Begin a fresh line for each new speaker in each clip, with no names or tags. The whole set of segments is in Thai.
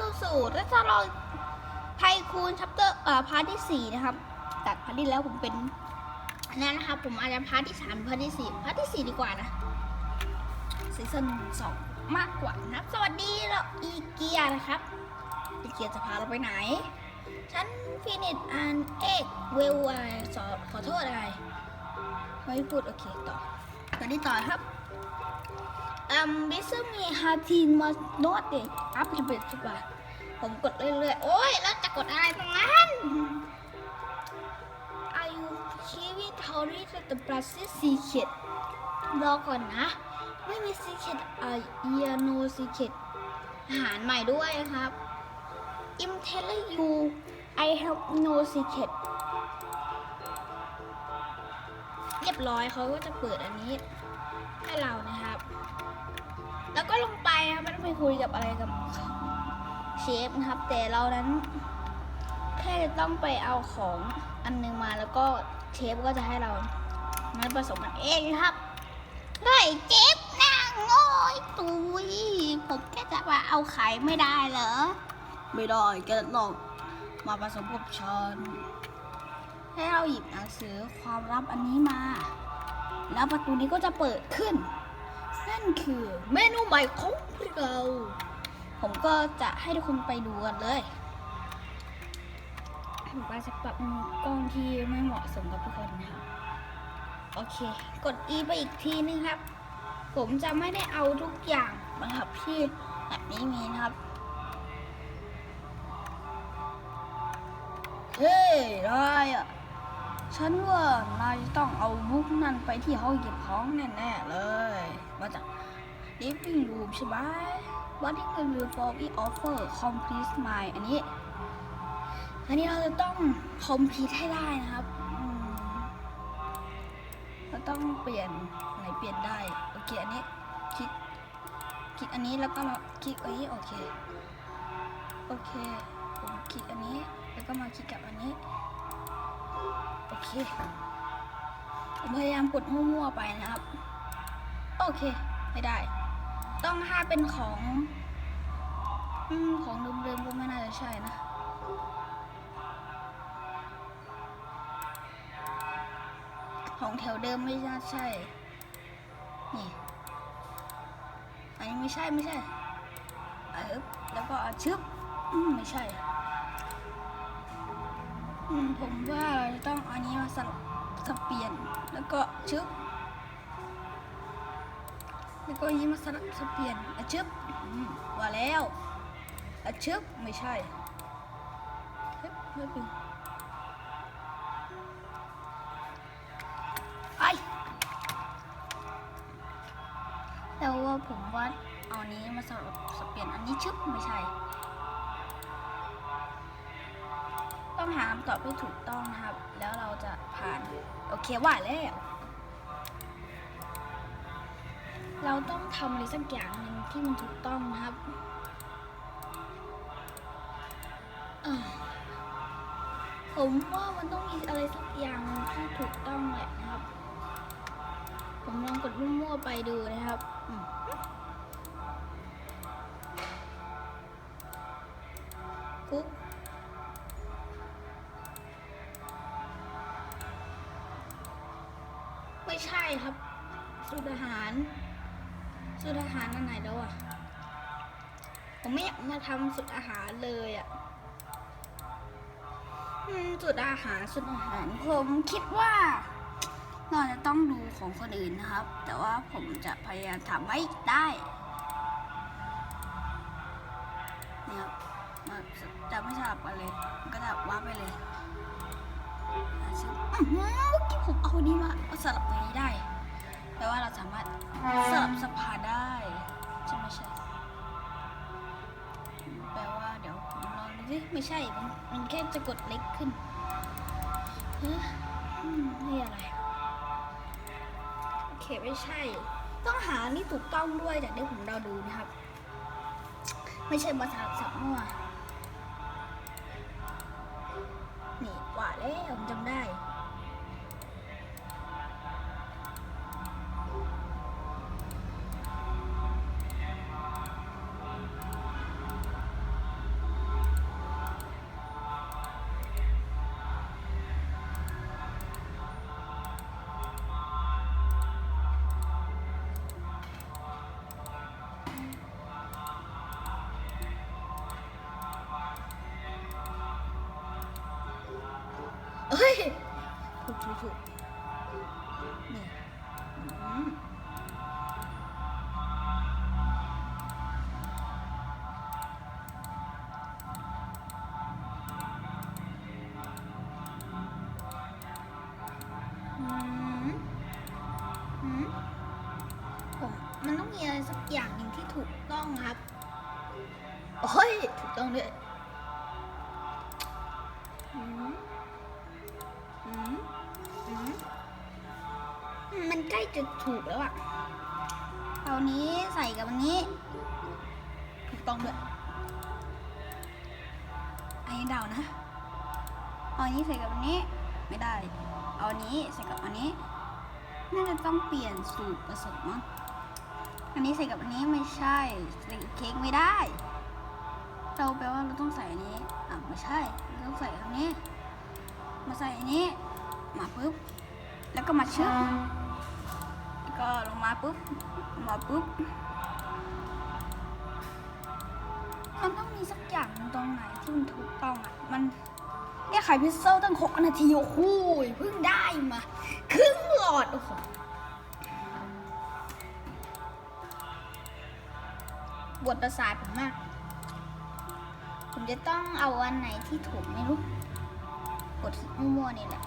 สู่สู่และจะลองไทคูนชัปเตอร์อ่อพาร์ทที่สี่นะครับตัดพาร์ทที่แล้วผมเป็นนั้นนะครับผมอาจจะพาร์ทที่สามพาร์ทที่สี่พาร์ทที่สี่ดีกว่านะซีซั่นสองมากกว่านะครับ สวัสดีเราอีเกียนะครับอีเกียจะพาเราไปไหน ฉันฟินิชอันเอกเวลไรสอขอโทษอะไรไม่พูดโอเคต่อตอนนี้ต่อครับ อมบิสมีฮาทีนมาโนดเด็กอัพจะเป็นสุดว่าผมกดเรื่อยๆ โอ้ย แล้วจะกดอะไรตรงนั้น อายุชีวิตทอรี่จะปราซิซีเข็ดรอก่อนนะ ไม่มีซีเข็ดอ่าเอียโนซีเข็ดอาหารใหม่ด้วยครับอิมเทลยู I have no secret เรียบร้อยเขาก็จะเปิดอันนี้ให้เรานะครับ แล้วก็ลงไปครับไม่ต้องไปคุยกับอะไรกับเชฟนะครับ แต่เรานั้น แค่จะต้องไปเอาของอันหนึงมาแล้วก็เชฟก็จะให้เรามาผสมมันเองครับได้เจ็บนางโง่อยตุยผมแค่จะมาเอาไข่ไม่ได้เหรอไม่ได้แกลองมาผสมกับฉันให้เราหยิบหนังสือความลับอันนี้มา แล้วประตูนี้ก็จะเปิดขึ้น คือเมนูใหม่ของเรา ผมก็จะให้ทุกคนไปดูกันเลยผมก็จะปรับมุมกล้องที่ไม่เหมาะสมกับทุกคนนะครับโอเค กด E ไปอีกทีนึงครับ ผมจะไม่ได้เอาทุกอย่างนะครับที่แบบนี้มีนะครับเฮ้ยนายอะ ฉันว่านายจะต้องเอาบุ๊กนั่นไปที่ห้องเก็บของแน่ๆเลย มาจาก living room ใช่ไหม What is the room for we offer complete my อันนี้ อันนี้เราจะต้อง complete ให้ได้นะครับ เราต้องเปลี่ยนไหนเปลี่ยนได้ โอเค อันนี้คลิกคลิกอันนี้แล้วก็มาคลิกอันนี้โอเค โอเค ผมคลิกอันนี้แล้วก็มาคลิกกับอันนี้ โอเคผมพยายามกดมั่วๆไปนะครับ โอเค ไม่ได้ ต้องถ้าเป็นของอของเดิมๆก็ไม่น่าจะใช่นะของแถวเดิมไม่น่าใช่ นี่ อันนี้ไม่ใช่ไม่ใช่เออแล้วก็เอาชึบอืมไม่ใช่ ผมว่าเราจะต้องเอาอันนี้มาสลับสเปลี่ยน แล้วก็ชึบ แล้วก็อันนี้มาสลับสเปลี่ยนอะชึบว่าแล้วอะชึบไม่ใช่เฮ้ยไม่เป็นไอแต่ว่าผมว่าเอาอันนี้มาสลับสเปลี่ยนอันนี้ชึบไม่ใช่ ต้องหาคำตอบที่ถูกต้องนะครับ แล้วเราจะผ่าน โอเคว่าแล้ว เราต้องทำอะไรสักอย่างหนึ่งที่มันถูกต้องนะครับผมว่ามันต้องมีอะไรสักอย่างหนึ่งที่ถูกต้องแหละนะครับ ผมลองกดมั่วๆไปดูนะครับ ผมไม่อยากมาทำสูตรอาหารเลยอะสูตรอาหารสูตรอาหารผมคิดว่าเราจะต้องดูของคนอื่นนะครับ แต่ว่าผมจะพยายามทำให้ได้เนี่ยครับจะไม่สลับกันเลยก็จะว่าไปเลยซึ่งเมื่อกี้ผมเอานี้มาเอาสลับตรงนี้ได้แปลว่าเราสามารถสลับสภาได้ใช่ไหมใช่ ไม่ใช่ มันมันแค่จะกดเล็กขึ้นเฮ้ยนี่อะไร โอเคไม่ใช่ ต้องหานี่ถูกต้องด้วยจากที่ผมเราดูนะครับ ไม่ใช่ภาษาสับมั่วนี่กว่าแล้วผมจำได้ ฮ้ยถูกถูกถูกนี่อืมผมมันต้องมีอะไรสักอย่างหนึ่งที่ถูกต้องครับ โอ้ย ถูกต้องด้วยอื มันใกล้จะถูกแล้วอะเอานี้ใส่กับอันนี้ ถูกต้องด้วยอันนี้เดานะเอาอันนี้ใส่กับอันนี้ไม่ได้ เอาอันนี้ใส่กับอันนี้ น่าจะต้องเปลี่ยนสูตรผสมมั้งอันนี้ใส่กับอันนี้ไม่ใช่ใส่เค้กไม่ได้ เราแปลว่าเราต้องใส่อันนี้ อะไม่ใช่ เราต้องใส่อันนี้ มาใส่อันนี้ มาปุ๊บ แล้วก็มาชึบแล้วก็ลงมาปุ๊บมาปุ๊บ มันต้องมีสักอย่างตรงไหนที่มันถูกต้องอะ มันเนี่ยไขพิซซ่าตั้งหกนาที โอ้โหเพิ่งได้มา ครึ่งหลอด โอ้โหบทประสาทผมมาก ผมจะต้องเอาอันไหนที่ถูกไม่รู้ กดมั่วๆนี่แหละ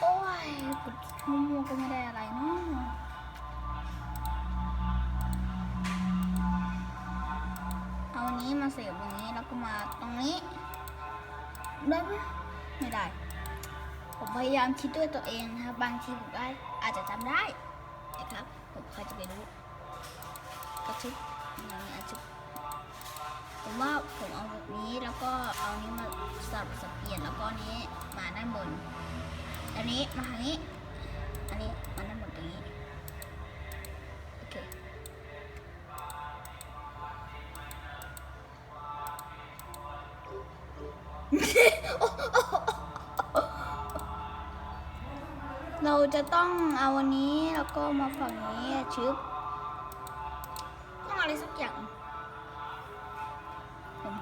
โอ้ยกดมั่วๆก็ไม่ได้อะไรเนาะเอานี้มาเสียบตรงนี้แล้วก็มาตรงนี้ได้ไหมไม่ได้ ผมพยายามคิดด้วยตัวเองนะครับ บางทีผมก็อาจจะจำได้นะครับ ผมใครจะไปรู้กระชิบอย่างนี้อาจจะ ผมว่าผมเอาแบบนี้แล้วก็เอานี้มาสับสับเปลี่ยนแล้วก็นี้มาด้านบน อันนี้มาทางนี้ อันนี้มาด้านบนตรงนี้ โอเค เราจะต้องเอาอันนี้แล้วก็มาฝั่งนี้ชึบ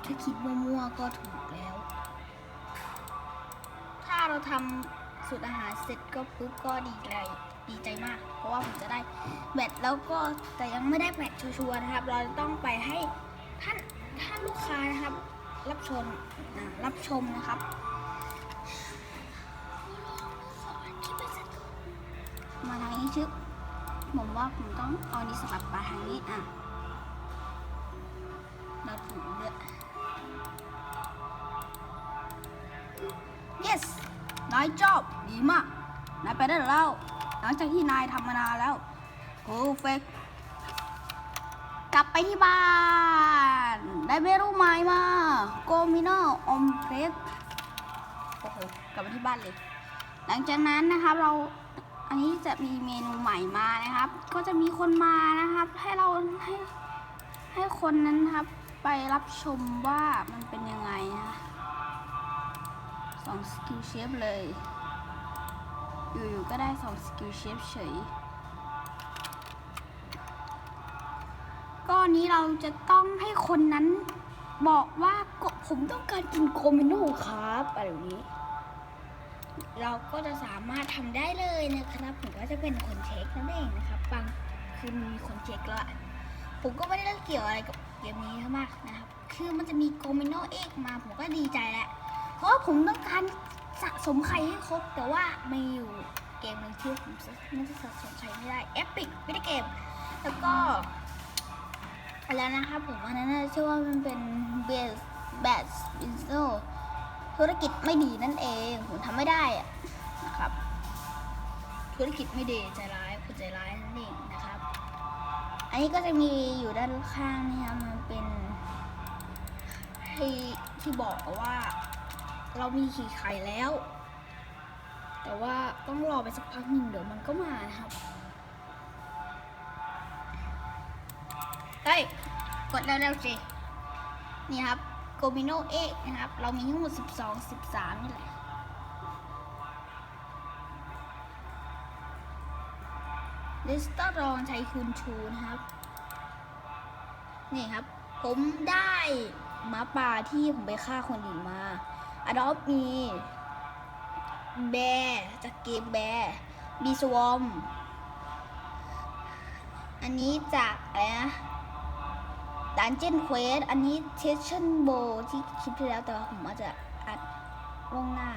ถ้าคิดมั่วๆก็ถูกแล้ว ถ้าเราทำสูตรอาหารเสร็จก็ปุ๊บก็ดีใจดีใจมาก เพราะว่าผมจะได้แบตแล้วก็แต่ยังไม่ได้แบตชัวร์นะครับ เราต้องไปให้ท่านท่านลูกค้านะครับ รับชมรับชมนะครับมาทางนี้ชึบผมว่าผมต้องเอานี้สลับมาทางนี้อะ yes นายจอบดีมาก นายไปได้แล้ว หลังจากที่นายทำมานานแล้ว perfect กลับไปที่บ้านได้เมนูใหม่มาโกมิโนอมเพรสโอ้โหกลับไปที่บ้านเลย หลังจากนั้นนะครับเราอันนี้จะมีเมนูใหม่มานะครับ ก็จะมีคนมานะครับ ให้เราให้ให้คนนั้นครับ ไปรับชมว่ามันเป็นยังไงนะ สองสกิลเชฟเลย อยู่ๆก็ได้สองสกิลเชฟเฉยก็อันนี้เราจะต้องให้คนนั้นบอกว่าผมต้องการกินโกเมโนครับอะไรแบบนี้ เราก็จะสามารถทำได้เลยนะครับ ผมก็จะเป็นคนเช็คนั่นเองนะครับบางคือมีคนเช็คแล้วอะผมก็ไม่ได้เกี่ยวอะไรกับเกมนี้มากนะครับ คือมันจะมีโกเมโนเอ็กมาผมก็ดีใจแล้ว เพราะผมต้องการสะสมไข่ให้ครบ แต่ว่ามีอยู่เกมหนึงที่ผมไม่ได้สะสมไข่ไม่ได้เอพิกไม่ได้เกม แล้วก็อะไรนะครับผมอันนั้นน่ะชื่อว่ามันเป็นเบสแบสบินโซธุรกิจไม่ดีนั่นเองผมทำไม่ได้อะนะครับ ธุรกิจไม่ดีใจร้ายคนใจร้ายนั่นเองนะครับ อันนี้ก็จะมีอยู่ด้านข้างนี่ครับมันเป็นที่ที่บอกว่า เรามีขี่ไข่แล้ว แต่ว่าต้องรอไปสักพักหนึ่งเดี๋ยวมันก็มานะครับเฮ้ยกดเร็วๆสิ นี่ครับโกมิโนเอกนะครับ เรามีทั้งหมด 12 13 นี่แหละลิสตอรองชัยคุณชูนะครับ นี่ครับ ผมได้มาป่าที่ผมไปฆ่าคนอื่นมา อดอปมีแบร์จากเกมแบร์บีสวอมอันนี้จากอะไรนะดันเจนเควสอันนี้เทชเชนโบที่คลิปที่แล้วแต่ว่าผมอาจจะอัดล่วงหน้า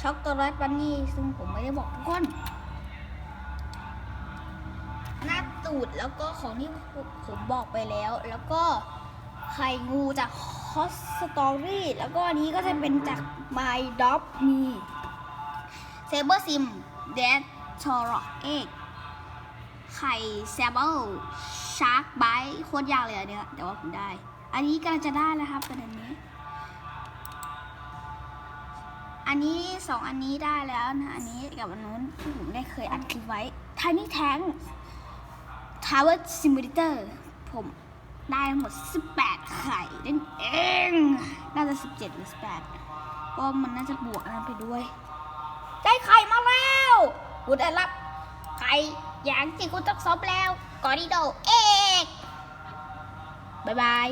ช็อกโกแลตบันนี่ซึ่งผมไม่ได้บอกทุกคนหน้าตูดแล้วก็ของที่ผมบอกไปแล้ว แล้วก็ไข่งูจาก ฮอสสตอรี่แล้วก็อันนี้ก็จะเป็นจาก My Dog มีเซเบอร์ซิมเดดชอร์เอ็กไข่แซเบิลชาร์กไบโคตรยากเลยอันเนี้ยแต่ว่าผมได้ อันนี้กำลังจะได้แล้วครับประเด็นนี้ อันนี้สองอันนี้ได้แล้วนะ อันนี้กับอันนู้นที่ผมได้เคยอัดคลิปไว้ Tiny Tank Tower Simulator ผม ได้หมด 18 ไข่นั่นเอง น่าจะ 17 หรือ 18 ก็มันน่าจะบวกอันนั้นไปด้วย ได้ไข่มาแล้วกูได้รับไข่อย่างที่กูต้องซบแล้ว กอริโด เอกบายบาย